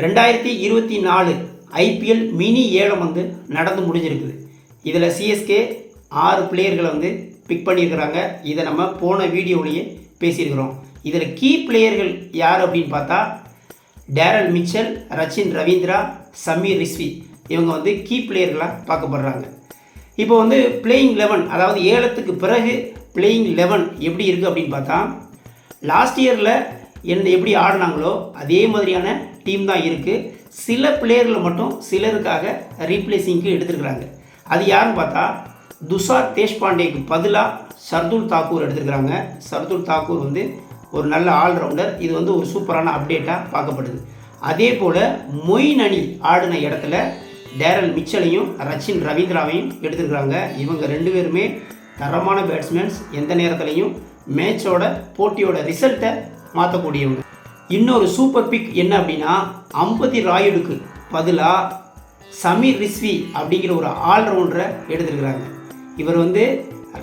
ரெண்டாயிரத்தி இருபத்தி நாலு ஐபிஎல் மினி ஏலம் வந்து நடந்து முடிஞ்சிருக்குது. இதில் சிஎஸ்கே ஆறு பிளேயர்களை வந்து பிக் பண்ணியிருக்கிறாங்க. இதை நம்ம போன வீடியோவிலேயே பேசியிருக்கிறோம். இதில் கீ பிளேயர்கள் யார் அப்படின்னு பார்த்தா டேரல் மிச்சல் ரச்சின் ரவீந்திரா சமீர் ரிஸ்வி. இவங்க வந்து கீ பிளேயர்களாக பார்க்கப்படுறாங்க. இப்போ வந்து பிளேயிங் லெவன் அதாவது ஏலத்துக்கு பிறகு பிளேயிங் லெவன் எப்படி இருக்குது அப்படின்னு பார்த்தா லாஸ்ட் இயரில் என்ன எப்படி ஆடினாங்களோ அதே மாதிரியான டீம் தான் இருக்குது சில பிளேயர்களை மட்டும் சிலருக்காக ரீப்ளேசிங்க்கு எடுத்துருக்குறாங்க. அது யாருன்னு பார்த்தா துஷார் தேஷ்பாண்டேக்கு பதிலாக சர்துல் தாக்கூர் எடுத்துருக்குறாங்க. சர்துல் தாக்கூர் வந்து ஒரு நல்ல ஆல்ரவுண்டர் இது வந்து ஒரு சூப்பரான அப்டேட்டாக பார்க்கப்படுது. அதே போல் மொயின் அணி ஆடின இடத்துல டேரல் மிச்சலையும் ரச்சின் ரவீந்திராவையும் எடுத்துருக்குறாங்க. இவங்க ரெண்டு பேருமே தரமான பேட்ஸ்மேன்ஸ் எந்த நேரத்துலையும் மேட்சோட போட்டியோட ரிசல்ட்டை மாற்றக்கூடியவங்க இன்னொரு சூப்பர் பிக் என்ன அப்படின்னா அம்பதி ராயுடுக்கு பதிலாக சமீர் ரிஸ்வி அப்படிங்கிற ஒரு ஆல்ரவுண்டரை எடுத்துருக்குறாங்க. இவர் வந்து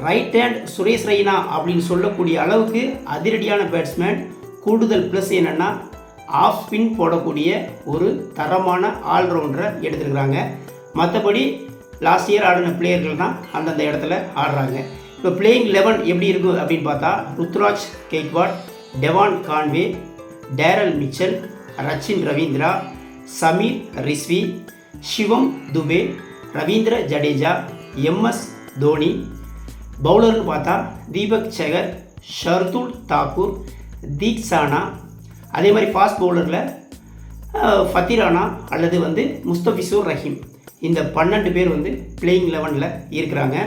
ரைட் ஹேண்ட் சுரேஷ் ரெய்னா அப்படின்னு சொல்லக்கூடிய அளவுக்கு அதிரடியான பேட்ஸ்மேன் கூடுதல் ப்ளஸ் என்னென்னா ஆஃப் ஸ்பின் போடக்கூடிய ஒரு தரமான ஆல்ரவுண்டரை எடுத்துருக்குறாங்க. மற்றபடி லாஸ்ட் இயர் ஆடின பிளேயர்கள் தான் அந்தந்த இடத்துல ஆடுறாங்க. இப்போ பிளேயிங் லெவன் எப்படி இருக்கும் அப்படின்னு பார்த்தா Ruturaj Gaikwad Devon Conway Daryl Mitchell Rachin Ravindra Sameer Rizvi Shivam Dube Ravindra Jadeja MS Dhoni பவுலர்னு பார்த்தா தீபக் சேகர் ஷர்துல் தாக்கூர் தீக்ஷானா அதே மாதிரி ஃபாஸ்ட் பவுலரில் ஃபத்திரானா அல்லது வந்து முஸ்தபிசூர் ரஹீம். இந்த பன்னெண்டு பேர் வந்து பிளேயிங் லெவனில் இருக்கிறாங்க.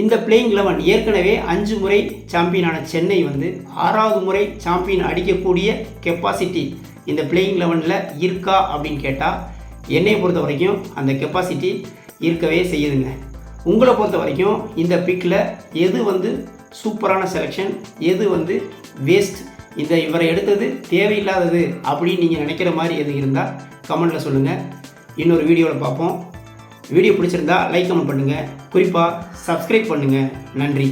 இந்த பிளேயிங் லெவன் ஏற்கனவே அஞ்சு முறை சாம்பியனான சென்னை வந்து ஆறாவது முறை சாம்பியன் அடிக்கக்கூடிய கெப்பாசிட்டி இந்த பிளேயிங் லெவனில் இருக்கா அப்படின்னு கேட்டால் என்னை பொறுத்த வரைக்கும் அந்த கெப்பாசிட்டி இருக்கவே செய்யுதுங்க. உங்களை பொறுத்த வரைக்கும் இந்த பிக்கில் எது வந்து சூப்பரான செலெக்ஷன் எது வந்து வேஸ்ட் இந்த இவரை எடுத்தது தேவையில்லாதது அப்படின்னு நீங்கள் நினைக்கிற மாதிரி எது இருந்தால் கமெண்ட்டில் சொல்லுங்கள் இன்னொரு வீடியோவில் பார்ப்போம். வீடியோ பிடிச்சிருந்தா லைக் கமெண்ட் பண்ணுங்கள் குறிப்பாக சப்ஸ்கிரைப் பண்ணுங்கள் நன்றி.